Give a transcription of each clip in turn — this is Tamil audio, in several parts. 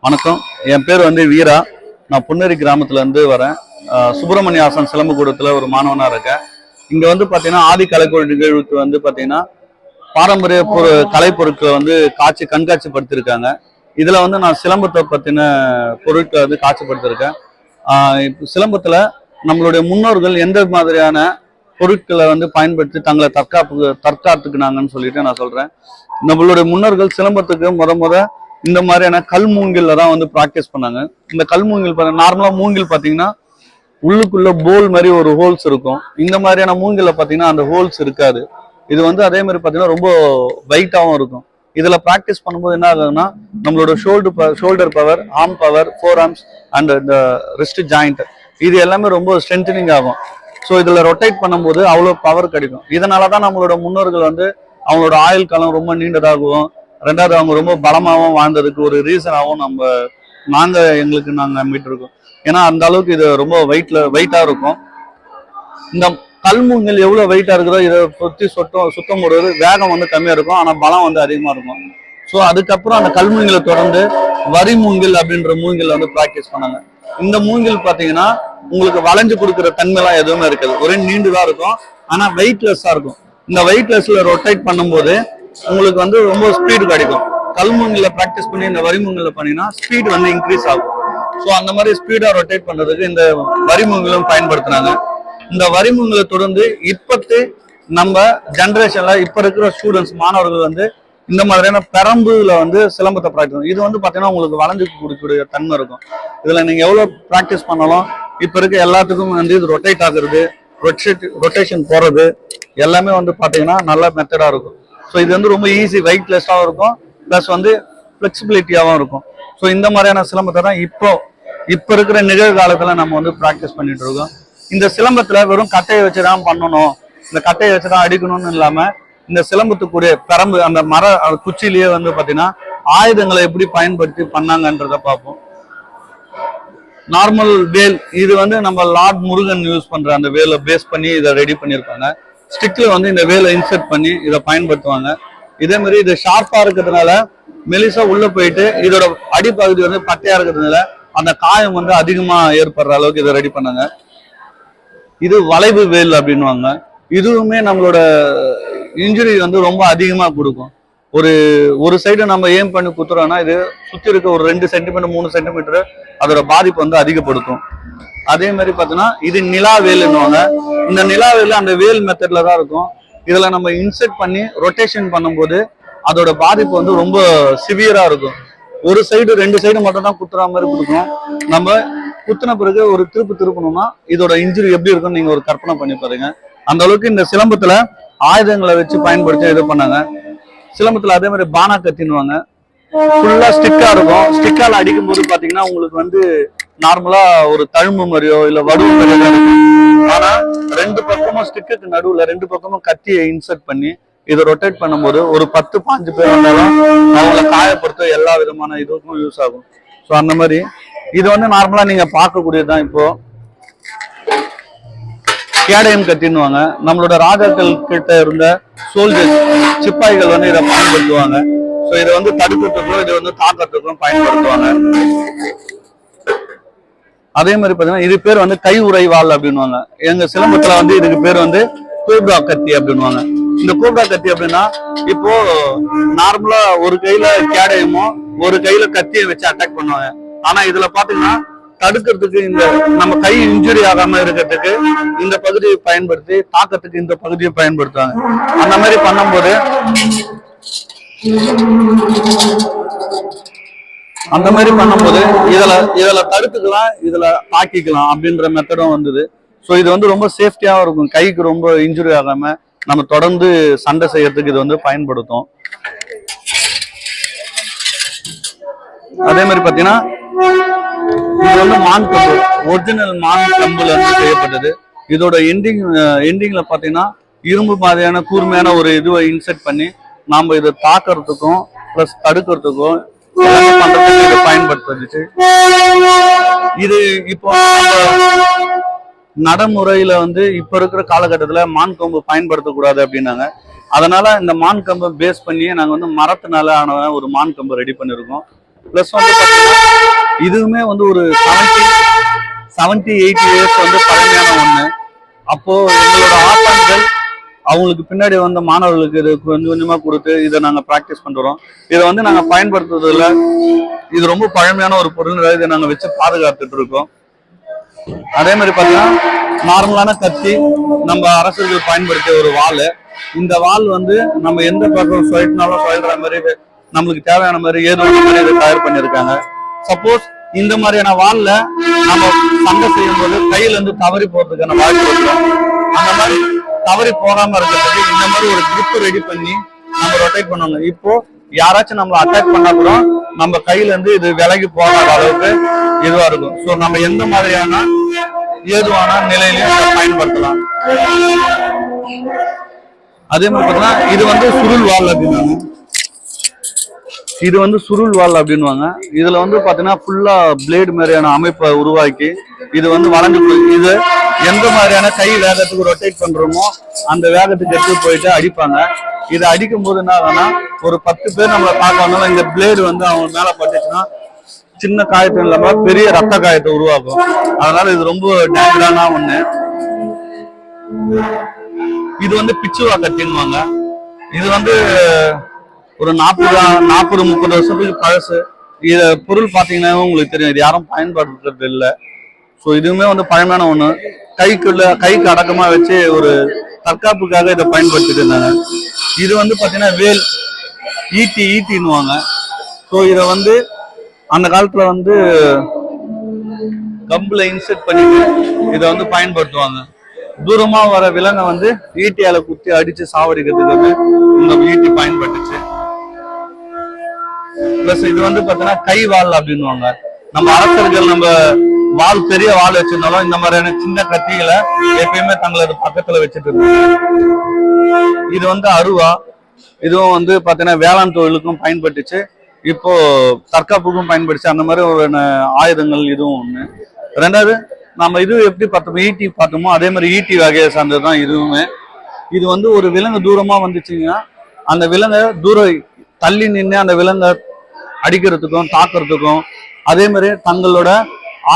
வணக்கம். என் பேர் வந்து வீரா. நான் பொன்னேரி கிராமத்துல இருந்து வரேன். அஹ் சுப்பிரமணிய ஆசன் ஒரு மாணவனா இருக்கேன். இங்க வந்து பாத்தீங்கன்னா ஆதி கலைக்கோள் நிகழ்வுக்கு வந்து பாத்தீங்கன்னா பாரம்பரிய பொரு கலைப்பொருட்களை வந்து காட்சி கண்காட்சிப்படுத்திருக்காங்க. இதுல வந்து நான் சிலம்பத்தை பத்தின பொருட்களை வந்து காட்சிப்படுத்திருக்கேன். இப்போ சிலம்பத்தில் சிலம்பத்துல நம்மளுடைய முன்னோர்கள் எந்த மாதிரியான பொருட்களை வந்து பயன்படுத்தி தங்களை தற்காப்பு தற்காத்துக்குனாங்கன்னு சொல்லிட்டு நான் சொல்றேன். நம்மளுடைய முன்னோர்கள் சிலம்பத்துக்கு முத முத இந்த மாதிரியான கல் மூங்கில்ல தான் வந்து ப்ராக்டிஸ் பண்ணாங்க. இந்த கல் மூங்கில் நார்மலா மூங்கில் பாத்தீங்கன்னா உள்ளுக்குள்ள போல் மாதிரி ஒரு ஹோல்ஸ் இருக்கும். இந்த மாதிரியான மூங்கில பாத்தீங்கன்னா அந்த ஹோல்ஸ் இருக்காது. இது வந்து அதே மாதிரி பாத்தீங்கன்னா ரொம்ப வெயிட்டாகவும் இருக்கும். இதுல ப்ராக்டிஸ் பண்ணும்போது என்ன ஆகுதுன்னா நம்மளோட shoulder shoulder power arm power forearms and இந்த ரிஸ்ட் ஜாயிண்ட் இது எல்லாமே ரொம்ப ஸ்ட்ரென்தனிங் ஆகும். ஸோ இதில் ரொட்டேட் பண்ணும்போது அவ்வளோ பவர் கிடைக்கும். இதனால தான் நம்மளோட முன்னோர்கள் வந்து அவங்களோட ஆயுள் காலம் ரொம்ப நீண்டதாகவும் ரெண்டாவது அவங்க ரொம்ப பலமாகவும் வாழ்ந்ததுக்கு ஒரு ரீசனாகவும் நம்ம நாங்கள் எங்களுக்கு நாங்கள் நம்பிட்டு இருக்கோம் ஏன்னா அந்த அளவுக்கு இது ரொம்ப வெயிட்ல வெயிட்டாக இருக்கும். இந்த கல்முங்கல் எவ்வளோ வெயிட்டாக இருக்குதோ இதை சுற்றி சுத்தம் சுத்தம் போடுறது வேகம் வந்து கம்மியாக இருக்கும். ஆனால் பலம் வந்து அதிகமாக இருக்கும். ஸோ அதுக்கப்புறம் அந்த கல்முங்கில தொடர்ந்து வரி மூங்கில் அப்படின்ற மூங்கில் வந்து ப்ராக்டிஸ் பண்ணாங்க. இந்த மூங்கில் பார்த்தீங்கன்னா உங்களுக்கு வளைஞ்சு கொடுக்குற தன்மைலாம் எதுவுமே இருக்காது. ஒரே நீண்டுதான் இருக்கும். ஆனால் வெயிட்லெஸ்ஸாக இருக்கும். இந்த வெயிட்லெஸ்ல ரொட்டேட் பண்ணும்போது உங்களுக்கு வந்து ரொம்ப ஸ்பீடு கிடைக்கும். கல்முங்கில் ப்ராக்டிஸ் பண்ணி இந்த வரிமுங்கில் பண்ணினா ஸ்பீடு வந்து இன்க்ரீஸ் ஆகும். ஸோ அந்த மாதிரி ஸ்பீடாக ரொட்டேட் பண்ணுறதுக்கு இந்த வரிமுங்கிலும் பயன்படுத்துனாங்க. இந்த வரிமுங்களை தொடர்ந்து இப்பத்து நம்ம ஜென்ரேஷனில் இப்போ இருக்கிற ஸ்டூடெண்ட்ஸ் மாணவர்கள் வந்து இந்த மாதிரியான பெரம்புல வந்து சிலம்பத்தை ப்ராக்டிஸ் இது வந்து பார்த்தீங்கன்னா உங்களுக்கு வளைஞ்சு கொடுக்கக்கூடிய தன்மை இருக்கும். இதில் நீங்கள் எவ்வளோ ப்ராக்டிஸ் பண்ணாலும் இப்போ இருக்க எல்லாத்துக்கும் வந்து இது ரொட்டேட் ஆகுறது ரொட்டேஷன் போகிறது எல்லாமே வந்து பார்த்தீங்கன்னா நல்ல மெத்தடாக இருக்கும். ஸோ இது வந்து ரொம்ப ஈஸி வெயிட்லெஸ்ஸாகவும் இருக்கும். ப்ளஸ் வந்து ஃப்ளெக்சிபிலிட்டியாகவும் இருக்கும். ஸோ இந்த மாதிரியான சிலம்பத்தை தான் இப்போ இப்போ இருக்கிற நிகழ்காலத்தில் நம்ம வந்து ப்ராக்டிஸ் பண்ணிட்டு இருக்கோம். இந்த சிலம்பத்தில் வெறும் கட்டையை வச்சு தான் பண்ணணும். இந்த கட்டையை வச்சு தான் அடிக்கணும்னு இல்லாமல் இந்த சிலம்பத்துக்குரிய பெரம்பு அந்த மர குச்சியிலேயே வந்து பார்த்தீங்கன்னா ஆயுதங்களை எப்படி பயன்படுத்தி பண்ணாங்கன்றத பார்ப்போம். நார்மல் வேல் இது வந்து நம்ம லார்ட் முருகன் யூஸ் பண்ற அந்த வேலை பேஸ் பண்ணி இதை ரெடி பண்ணியிருப்பாங்க ஸ்டிக்ல வந்து இந்த வேலை இன்சர்ட் பண்ணி இதை பயன்படுத்துவாங்க. இதே மாதிரி இது ஷார்ப்பா இருக்கிறதுனால மெலிசா உள்ள போயிட்டு இதோட அடிப்பகுதி வந்து பட்டையா இருக்கிறதுனால அந்த காயம் வந்து அதிகமா ஏற்படுற அளவுக்கு இதை ரெடி பண்ணாங்க. இது வளைவு வேல் அப்படின்னுவாங்க. இதுவுமே நம்மளோட இன்ஜுரி வந்து ரொம்ப அதிகமா கொடுக்கும். ஒரு ஒரு சைடு நம்ம ஏம் பண்ணி குத்துறோம்னா இது சுத்தி இருக்க ஒரு ரெண்டு சென்டிமீட்டர் மூணு சென்டிமீட்டர் அதோட பாதிப்பு வந்து அதிகப்படுத்தும். அதே மாதிரி பார்த்தோன்னா இது நிலா வேலுன்னுவாங்க. இந்த நிலா வேல் அந்த வேல் மெத்தட்ல தான் இருக்கும். இதுல நம்ம இன்செர்ட் பண்ணி ரொட்டேஷன் பண்ணும்போது அதோட பாதிப்பு வந்து ரொம்ப சிவியரா இருக்கும். ஒரு சைடு ரெண்டு சைடு மட்டும் தான் குத்துற மாதிரி கொடுக்கும். நம்ம குத்துன பிறகு ஒரு திருப்பு திருப்பணும்னா இதோட இன்ஜுரி எப்படி இருக்கும்னு நீங்க ஒரு கற்பனை பண்ணி பாருங்க. அந்த அளவுக்கு இந்த சிலம்பத்துல ஆயுதங்களை வச்சு பயன்படுத்தி இது பண்ணாங்க. சிலம்பத்துல அதே மாதிரி பானா கத்தின்னுவாங்க. ஃபுல்லா ஸ்டிக்கா இருக்கும். ஸ்டிக்கால அடிக்கும் போது பாத்தீங்கன்னா உங்களுக்கு வந்து நார்மலா ஒரு தழும்பு மாதிரியோ இல்ல வடுவு மாதிரியோ இருக்கும். ஆனா ரெண்டு பக்கமும் ஸ்டிக்குக்கு நடுவுல ரெண்டு பக்கமும் கத்தியை இன்சர்ட் பண்ணி இதை ரொட்டேட் பண்ணும்போது ஒரு பத்து பாஞ்சு பேர் வந்தாலும் அவங்கள காயப்படுத்த எல்லா விதமான இதுக்கும் யூஸ் ஆகும். ஸோ அந்த மாதிரி இது வந்து நார்மலா நீங்க பார்க்கக்கூடியதுதான் இப்போ. கேடயம் கத்தின்னுவாங்க நம்மளோட ராஜாக்கள் கிட்ட இருந்த சோல்ஜர்ஸ் சிப்பாய்கள் வந்து இதை பயன்படுத்துவாங்க. ஸோ இதை வந்து தடுக்கிறதுக்கும் இதை வந்து தாக்கத்துக்கும் பயன்படுத்துவாங்க. அதே மாதிரி பார்த்தீங்கன்னா இது பேர் வந்து கை உறைவாள் அப்படின்னுவாங்க. எங்க சிலம்பத்துல வந்து இதுக்கு பேர் வந்து கோப்ரா கத்தி அப்படின்னுவாங்க. இந்த கோப்ரா கத்தி அப்படின்னா இப்போ நார்மலா ஒரு கையில கேடயமும் ஒரு கையில கத்தியை வச்சு அட்டாக் பண்ணுவாங்க. ஆனா இதுல பாத்தீங்கன்னா தடுக்கிறதுக்கு இந்த நம்ம கை இன்ஜுரி ஆகாம இருக்கிறதுக்கு இந்த பகுதியை பயன்படுத்தி தாக்கத்துக்கு இந்த பகுதியை பயன்படுத்துவாங்க. அந்த மாதிரி பண்ணும்போது அந்த மாதிரி பண்ணும்போது இதுல இதுல தடுத்துக்கலாம் இதுல தாக்கிக்கலாம் அப்படின்ற மெத்தடும் வந்தது. ஸோ இது வந்து ரொம்ப சேஃப்டியாகவும் இருக்கும். கைக்கு ரொம்ப இன்ஜுரி ஆகாம நம்ம தொடர்ந்து சண்டை செய்யறதுக்கு இது வந்து பயன்படுத்தும். அதே மாதிரி பாத்தீங்கன்னா இது வந்து மான் கம்பு. ஒரிஜினல் மான் கம்புல இருந்து செய்யப்பட்டது. இதோட எண்டிங் எண்டிங்ல பாத்தீங்கன்னா இரும்பு மாதிரியான கூர்மையான ஒரு இதுவை இன்செர்ட் பண்ணி நாம இதை தாக்குறதுக்கும் ப்ளஸ் தடுக்கிறதுக்கும் பண்றதுக்கு இதை பயன்படுத்துச்சு இது இப்போ நடைமுறையில வந்து இப்ப இருக்கிற காலகட்டத்துல மான் கொம்பு பயன்படுத்தக்கூடாது அப்படின்னாங்க. அதனால இந்த மான் கம்பை பேஸ் பண்ணி நாங்க வந்து மரத்தினால ஆன ஒரு மான் கம்பு ரெடி பண்ணிருக்கோம். ப்ளஸ் வந்து இதுவுமே வந்து ஒரு செவன்டி செவன்டி எயிட்டி இயர்ஸ் வந்து பழமையான ஒண்ணு. அப்போ எங்களோட ஆசான்கள் அவங்களுக்கு பின்னாடி வந்த மாணவர்களுக்கு இது கொஞ்சம் கொஞ்சமா கொடுத்து இதை நாங்க ப்ராக்டிஸ் பண்றோம் இதை வந்து நாங்க பயன்படுத்துறதுல இது ரொம்ப பழமையான ஒரு பொருள் இதை நாங்க வச்சு பாதுகாத்துட்டு இருக்கோம். அதே மாதிரி பார்த்தீங்கன்னா நார்மலான கத்தி நம்ம அரசர்கள் பயன்படுத்திய ஒரு வாள். இந்த வாள் வந்து நம்ம எந்த பக்கம் சொல்லிட்டுனாலும் சொல்ற மாதிரி நம்மளுக்கு தேவையான மாதிரி ஏதோ மாதிரி இதை தயார் பண்ணியிருக்காங்க. சப்போஸ் இந்த மாதிரியான வால்ல நம்ம சண்டை செய்யும் போது கையில இருந்து தவறி போறதுக்கான வாய்ப்பு இருக்கும் அந்த மாதிரி தவறி போகாம இருக்கிறதுக்கு இந்த மாதிரி ஒரு கிரிப் ரெடி பண்ணி நம்ம ரொட்டேட் பண்ணணும். இப்போ யாராச்சும் நம்மளை அட்டாக் பண்ணா கூட நம்ம கையில இருந்து இது விலகி போகாத அளவுக்கு இதுவா இருக்கும். சோ நம்ம எந்த மாதிரியான ஏதுவான நிலையிலையும் பயன்படுத்தலாம். அதே மாதிரி பார்த்தீங்கன்னா இது வந்து சுருள் வால் அப்படின்னாங்க. இது வந்து சுருள் வால் அப்படின்னுவாங்க. இதுல வந்து பாத்தீங்கன்னா ஃபுல்லா பிளேடு மாதிரியான அமைப்பை உருவாக்கி இது வந்து வளைஞ்சு இது எந்த மாதிரியான கை வேகத்துக்கு ரொட்டேட் பண்றோமோ அந்த வேகத்துக்கு எடுத்து போயிட்டு அடிப்பாங்க. இதை அடிக்கும் போது என்ன ஆகும்னா ஒரு பத்து பேர் நம்மளை பார்க்கணும் இந்த பிளேடு வந்து அவங்க மேல பட்டுச்சுன்னா சின்ன காயத்தை இல்லாம பெரிய ரத்த காயத்தை உருவாக்கும். அதனால இது ரொம்ப டேஞ்சரான ஒண்ணு. இது வந்து பிச்சுவா கட்டின்னுவாங்க இது வந்து ஒரு நாற்பது நாற்பது முப்பது வருஷத்துக்கு பழசு. இதை பொருள் பார்த்தீங்கன்னா உங்களுக்கு தெரியும். இது யாரும் பயன்படுத்துறது இல்லை. ஸோ இதுவுமே வந்து பழமையான ஒன்று கைக்குள்ள கைக்கு அடக்கமாக வச்சு ஒரு தற்காப்புக்காக இதை பயன்படுத்திட்டு இருந்தாங்க. இது வந்து பார்த்தீங்கன்னா வேல் ஈட்டி ஈட்டின்னுவாங்க ஸோ இதை வந்து அந்த காலத்தில் வந்து கம்பில் இன்செர்ட் பண்ணிட்டு இதை வந்து பயன்படுத்துவாங்க. தூரமாக வர விலங்கை வந்து ஈட்டியால் குத்தி அடித்து சாவடிக்கிறதுக்கு வந்து இந்த ஈட்டி பயன்பட்டுச்சு. பிளஸ் இது வந்து பாத்தீங்கன்னா கை வாள் அப்படின்னுவாங்க. நம்ம அரசர்கள் நம்ம வாள் பெரிய வாள் வச்சிருந்தாலும் இந்த மாதிரியான சின்ன கத்திகளை எப்பயுமே தங்களது பக்கத்துல வச்சுட்டு இருந்தாங்க இது வந்து அருவா. இதுவும் வந்து பாத்தீங்கன்னா வேளாண் தொழிலுக்கும் பயன்பட்டுச்சு. இப்போ தற்காப்புக்கும் பயன்படுச்சு. அந்த மாதிரி ஒரு ஆயுதங்கள் இதுவும் ஒண்ணு. ரெண்டாவது நம்ம இது எப்படி பார்த்தோமோ ஈட்டி பார்த்தோமோ அதே மாதிரி ஈட்டி வகையை சார்ந்தது தான் இதுவுமே. இது வந்து ஒரு விலங்கு தூரமா வந்துச்சுங்கன்னா அந்த விலங்கை தூரம் தள்ளி நின்று அந்த விலங்கை அடிக்கிறதுக்கும் தாக்குறதுக்கும் அதே மாதிரி தங்களோட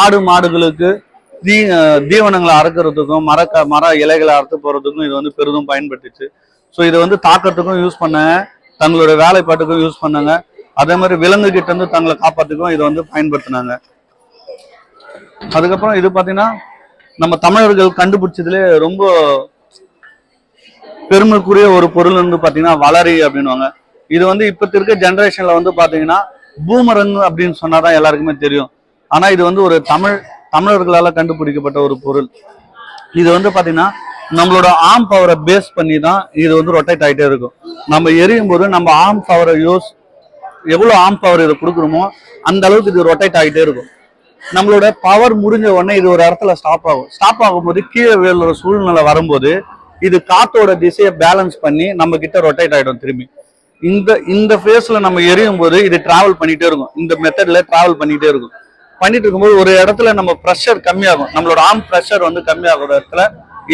ஆடு மாடுகளுக்கு தீ அஹ் தீவனங்களை அறுக்கிறதுக்கும் மரக்க மர இலைகளை அறுத்து போகிறதுக்கும் இது வந்து பெரிதும் பயன்பட்டுச்சு. ஸோ இதை வந்து தாக்கறதுக்கும் யூஸ் பண்ணாங்க. தங்களோட வேலைப்பாட்டுக்கும் யூஸ் பண்ணாங்க. அதே மாதிரி விலங்கு கிட்ட இருந்து தங்களை காப்பாற்றுக்கும் இதை வந்து பயன்படுத்தினாங்க. அதுக்கப்புறம் இது பார்த்தீங்கன்னா நம்ம தமிழர்கள் கண்டுபிடிச்சதுலே ரொம்ப பெருமைக்குரிய ஒரு பொருள் வந்து பார்த்தீங்கன்னா வளரி அப்படின்னுவாங்க. இது வந்து இப்போ இருக்க ஜென்ரேஷனில் வந்து பார்த்தீங்கன்னா பூமரங் அப்படின்னு சொன்னால் தான் எல்லாருக்குமே தெரியும். ஆனால் இது வந்து ஒரு தமிழ் தமிழர்களால் கண்டுபிடிக்கப்பட்ட ஒரு பொருள். இது வந்து பார்த்தீங்கன்னா நம்மளோட ஆம் பவரை பேஸ் பண்ணி தான் இது வந்து ரொட்டேட் ஆகிட்டே இருக்கும். நம்ம எரியும் போது நம்ம ஆம் பவரை யூஸ் எவ்வளோ ஆம் பவர் இதை கொடுக்குறோமோ அந்த அளவுக்கு இது ரொட்டேட் ஆகிட்டே இருக்கும். நம்மளோட பவர் முடிஞ்ச உடனே இது ஒரு இடத்துல ஸ்டாப் ஆகும். ஸ்டாப் ஆகும்போது கீழே விழுற சூழ்நிலை வரும்போது இது காத்தோட திசையை பேலன்ஸ் பண்ணி நம்ம கிட்ட ரொட்டேட் ஆகிடும் திரும்பி. இந்த இந்த ஃபேஸ்ல நம்ம எரியும் போது இது டிராவல் பண்ணிட்டே இருக்கும். இந்த மெத்தட்ல டிராவல் பண்ணிட்டே இருக்கும். பண்ணிட்டு இருக்கும்போது ஒரு இடத்துல நம்ம ப்ரெஷர் கம்மியாகும். நம்மளோட ஆர்ம் ப்ரெஷர் வந்து கம்மியாகிற இடத்துல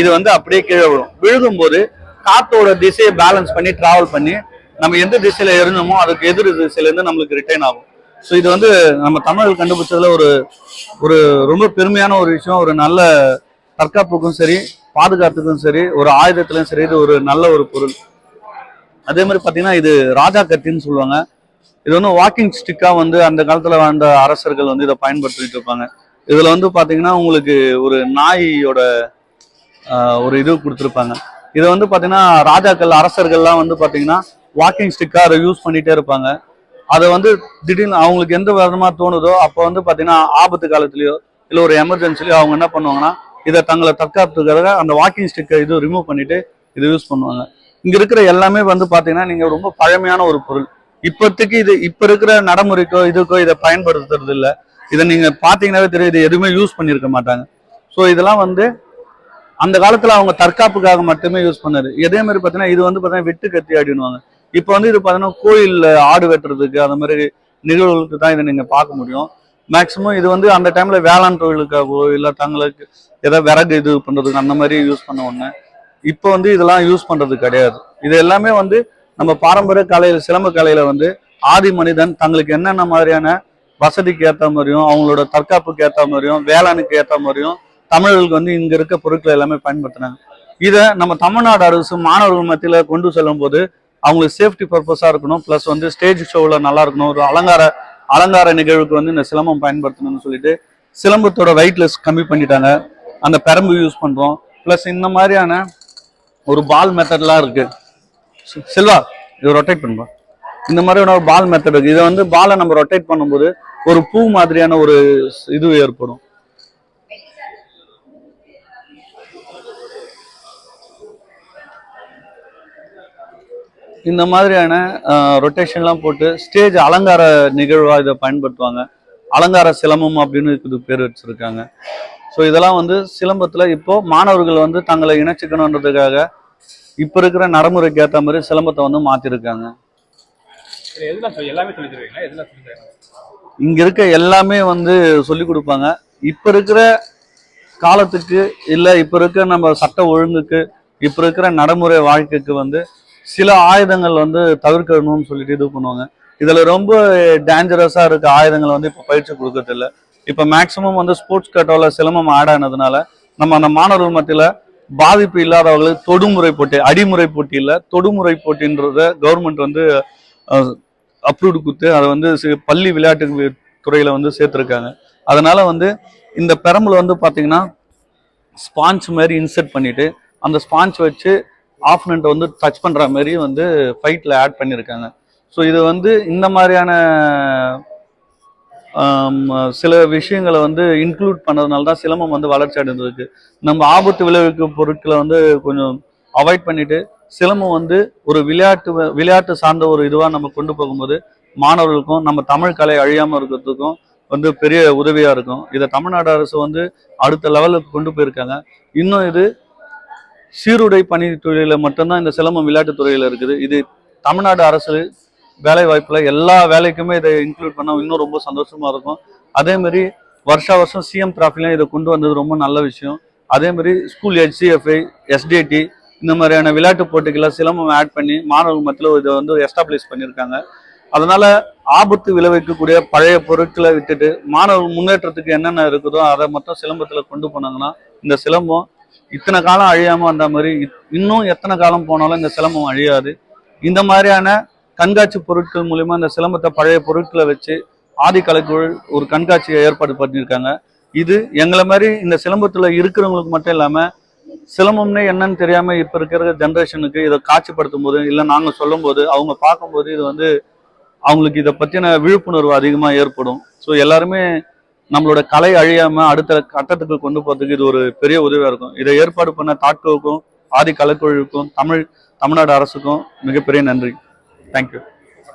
இது வந்து அப்படியே கீழே விழும். விழுகும்போது காத்தோட திசையை பேலன்ஸ் பண்ணி டிராவல் பண்ணி நம்ம எந்த திசையில எரிஞ்சோமோ அதுக்கு எதிர் திசையிலேருந்து நம்மளுக்கு ரிட்டைன் ஆகும். ஸோ இது வந்து நம்ம தமிழர்கள் கண்டுபிடிச்சதுல ஒரு ஒரு ரொம்ப பெருமையான ஒரு விஷயம். ஒரு நல்ல தற்காப்புக்கும் சரி பாதுகாத்துக்கும் சரி ஒரு ஆயுதத்திலும் சரி இது ஒரு நல்ல ஒரு பொருள். அதே மாதிரி பார்த்தீங்கன்னா இது ராஜா கத்தின்னு சொல்லுவாங்க. இது வந்து வாக்கிங் ஸ்டிக்காக வந்து அந்த காலத்தில் வாழ்ந்த அரசர்கள் வந்து இதை பயன்படுத்திட்டு இருப்பாங்க. இதில் வந்து பார்த்தீங்கன்னா உங்களுக்கு ஒரு நாயோட ஒரு இது கொடுத்துருப்பாங்க. இதை வந்து பார்த்தீங்கன்னா ராஜாக்கள் அரசர்கள்லாம் வந்து பார்த்தீங்கன்னா வாக்கிங் ஸ்டிக்காக அதை யூஸ் பண்ணிகிட்டே இருப்பாங்க. அதை வந்து திடீர்னு அவங்களுக்கு எந்த விதமாக தோணுதோ அப்போ வந்து பார்த்தீங்கன்னா ஆபத்து காலத்துலேயோ இல்லை ஒரு எமர்ஜென்சிலையோ அவங்க என்ன பண்ணுவாங்கன்னா இதை தங்களை தற்காப்புக்காக அந்த வாக்கிங் ஸ்டிக்கை இது ரிமூவ் பண்ணிட்டு இதை யூஸ் பண்ணுவாங்க. இங்க இருக்கிற எல்லாமே வந்து பாத்தீங்கன்னா நீங்க ரொம்ப பழமையான ஒரு பொருள். இப்போதைக்கு இது இப்ப இருக்கிற நடைமுறைக்கோ இதுக்கோ இதை பயன்படுத்துறது இல்ல. இதை நீங்க பாத்தீங்கன்னாவே தெரியும் இது எதுவுமே யூஸ் பண்ணியிருக்க மாட்டாங்க. ஸோ இதெல்லாம் வந்து அந்த காலத்துல அவங்க தற்காப்புக்காக மட்டுமே யூஸ் பண்ணாரு. இதே மாதிரி பாத்தீங்கன்னா இது வந்து பாத்தீங்கன்னா வெட்டு கத்தி அப்படின்னுவாங்க இப்போ வந்து இது பாத்தீங்கன்னா கோயில்ல ஆடு வெட்டுறதுக்கு அந்த மாதிரி நிகழ்வுகளுக்கு தான் இதை நீங்க பார்க்க முடியும். மேக்சிமம் இது வந்து அந்த டைம்ல வேளாண் தொழிலுக்காகவோ இல்ல தங்களுக்கு ஏதாவது விறகு இது பண்றதுக்கு அந்த மாதிரி யூஸ் பண்ண ஒண்ணு இப்போ வந்து இதெல்லாம் யூஸ் பண்ணுறது கிடையாது. இது எல்லாமே வந்து நம்ம பாரம்பரிய கலையில் சிலம்ப கலையில் வந்து ஆதி மனிதன் தங்களுக்கு என்னென்ன மாதிரியான வசதிக்கு ஏற்ற மாதிரியும் அவங்களோட தற்காப்புக்கு ஏற்ற மாதிரியும் வேளாணுக்கு ஏற்ற மாதிரியும் தமிழர்களுக்கு வந்து இங்கே இருக்க பொருட்களை எல்லாமே பயன்படுத்தினாங்க. இதை நம்ம தமிழ்நாடு அரசு மாணவர்கள் மத்தியில் கொண்டு செல்லும் போது அவங்களுக்கு சேஃப்டி பர்பஸாக இருக்கணும். ப்ளஸ் வந்து ஸ்டேஜ் ஷோவில் நல்லா இருக்கணும். ஒரு அலங்கார அலங்கார நிகழ்வுக்கு வந்து இந்த சிலம்பம் பயன்படுத்தணும்னு சொல்லிட்டு சிலம்பத்தோட வெயிட்லெஸ் கம்மி பண்ணிட்டாங்க. அந்த பெரம்பு யூஸ் பண்ணுறோம் ப்ளஸ் இந்த மாதிரியான ஒரு பால் மெத்தட்லாம் இருக்கு. செல்வா இது ரொட்டேட் பண்ணுவா இந்த மாதிரியான ஒரு பால் மெத்தட் இருக்கு. இதை வந்து பாலை நம்ம ரொட்டேட் பண்ணும்போது ஒரு பூ மாதிரியான ஒரு இது ஏற்படும். இந்த மாதிரியான ரொட்டேஷன்லாம் போட்டு ஸ்டேஜ் அலங்கார நிகழ்வாக இதை பயன்படுத்துவாங்க. அலங்கார சிலம்பம் அப்படின்னு இதுக்கு பேர் வச்சிருக்காங்க. ஸோ இதெல்லாம் வந்து சிலம்பத்துல இப்போ மாணவர்கள் வந்து தங்களை இணைச்சிக்கணுன்றதுக்காக இப்போ இருக்கிற நடைமுறைக்கு ஏற்ற மாதிரி சிலம்பத்தை வந்து தருவீங்க? இங்க இருக்க எல்லாமே வந்து சொல்லி கொடுப்பாங்க. இப்ப இருக்கிற காலத்துக்கு இல்ல இப்ப இருக்க நம்ம சட்ட ஒழுங்குக்கு இப்ப இருக்கிற நடைமுறை வாழ்க்கைக்கு வந்து சில ஆயுதங்கள் வந்து தவிர்க்கணும்னு சொல்லிட்டு இது பண்ணுவாங்க. இதுல ரொம்ப டேஞ்சரஸா இருக்க ஆயுதங்கள் வந்து இப்போ பயிற்சி கொடுக்கறது இப்போ இப்ப மேக்சிமம் வந்து ஸ்போர்ட்ஸ் கட்டோல சிலம்பம் ஆட் ஆனதுனால நம்ம அந்த மாணவர்கள் மத்தியில பாதிப்பு இல்லாதவர்களுக்கு தொடுமுறை போட்டி அடிமுறை போட்டி தொடுமுறை போட்டின்றத கவர்மெண்ட் வந்து அப்ரூவ்டு கொடுத்து அதை வந்து பள்ளி விளையாட்டு துறையில வந்து சேர்த்துருக்காங்க. அதனால வந்து இந்த பெரம்புல வந்து பார்த்தீங்கன்னா ஸ்பாஞ்ச் மாதிரி இன்செர்ட் பண்ணிட்டு அந்த ஸ்பாஞ்ச் வச்சு ஆஃப்னண்ட்டை வந்து டச் பண்ணுற மாதிரி வந்து ஃபைட்டில் ஆட் பண்ணியிருக்காங்க ஸோ இது வந்து இந்த மாதிரியான சில விஷயங்களை வந்து இன்க்ளூட் பண்ணதுனால தான் சிலம்பம் வந்து வளர்ச்சி அடைந்திருக்கு நம்ம ஆபத்து விளைவிக்கும் பொருட்களை வந்து கொஞ்சம் அவாய்ட் பண்ணிட்டு சிலம்பம் வந்து ஒரு விளையாட்டு விளையாட்டு சார்ந்த ஒரு இதுவாக நம்ம கொண்டு போகும்போது மாணவர்களுக்கும் நம்ம தமிழ் கலை அழியாமல் இருக்கிறதுக்கும் வந்து பெரிய உதவியாக இருக்கும். இதை தமிழ்நாடு அரசு வந்து அடுத்த லெவலுக்கு கொண்டு போயிருக்காங்க. இன்னும் இது சீருடை பணி தொழிலில் மட்டும்தான் இந்த சிலம்பம் விளையாட்டு துறையில் இருக்குது. இது தமிழ்நாடு அரசு வேலை வாய்ப்பில் எல்லா வேலைக்குமே இதை இன்க்ளூட் பண்ண இன்னும் ரொம்ப சந்தோஷமா இருக்கும். அதேமாரி வருஷா வருஷம் சிஎம் டிராஃபிலையும் இதை கொண்டு வந்தது ரொம்ப நல்ல விஷயம். அதேமாரி ஸ்கூல் ஹெச்சிஎஃப்ஐ எஸ்டிடி இந்த மாதிரியான விளையாட்டு போட்டிகளை சிலம்பம் ஆட் பண்ணி மாணவர்கள் மத்தியில் இதை வந்து எஸ்டாப்ளிஷ் பண்ணியிருக்காங்க. அதனால ஆபத்து விளைவிக்கக்கூடிய பழைய பொருட்களை விட்டுட்டு மாணவர் முன்னேற்றத்துக்கு என்னென்ன இருக்குதோ அதை மட்டும் சிலம்பத்தில் கொண்டு போனாங்கன்னா இந்த சிலம்பம் இத்தனை காலம் அழியாமல் அந்த மாதிரி இன்னும் எத்தனை காலம் போனாலும் இந்த சிலம்பம் அழியாது. இந்த மாதிரியான கண்காட்சி பொருட்கள் மூலியமா இந்த சிலம்பத்தை பழைய பொருட்களை வச்சு ஆதி கலைக்குள் ஒரு கண்காட்சியை ஏற்பாடு பண்ணியிருக்காங்க. இது எங்களை மாதிரி இந்த சிலம்பத்தில் இருக்கிறவங்களுக்கு மட்டும் இல்லாமல் சிலம்பம்னே என்னன்னு தெரியாமல் இப்போ இருக்கிற ஜென்ரேஷனுக்கு இதை காட்சிப்படுத்தும் போது இல்லை நாங்கள் சொல்லும் போது அவங்க பார்க்கும்போது இது வந்து அவங்களுக்கு இதை பற்றின விழிப்புணர்வு அதிகமாக ஏற்படும். ஸோ எல்லாருமே நம்மளோட கலை அழியாமல் அடுத்த கட்டத்துக்கு கொண்டு போகிறதுக்கு இது ஒரு பெரிய உதவியாக இருக்கும். இதை ஏற்பாடு பண்ண தாட்கோவுக்கும் ஆதி கலைக்குழுவுக்கும் தமிழ் தமிழ்நாடு அரசுக்கும் மிகப்பெரிய நன்றி. Thank you.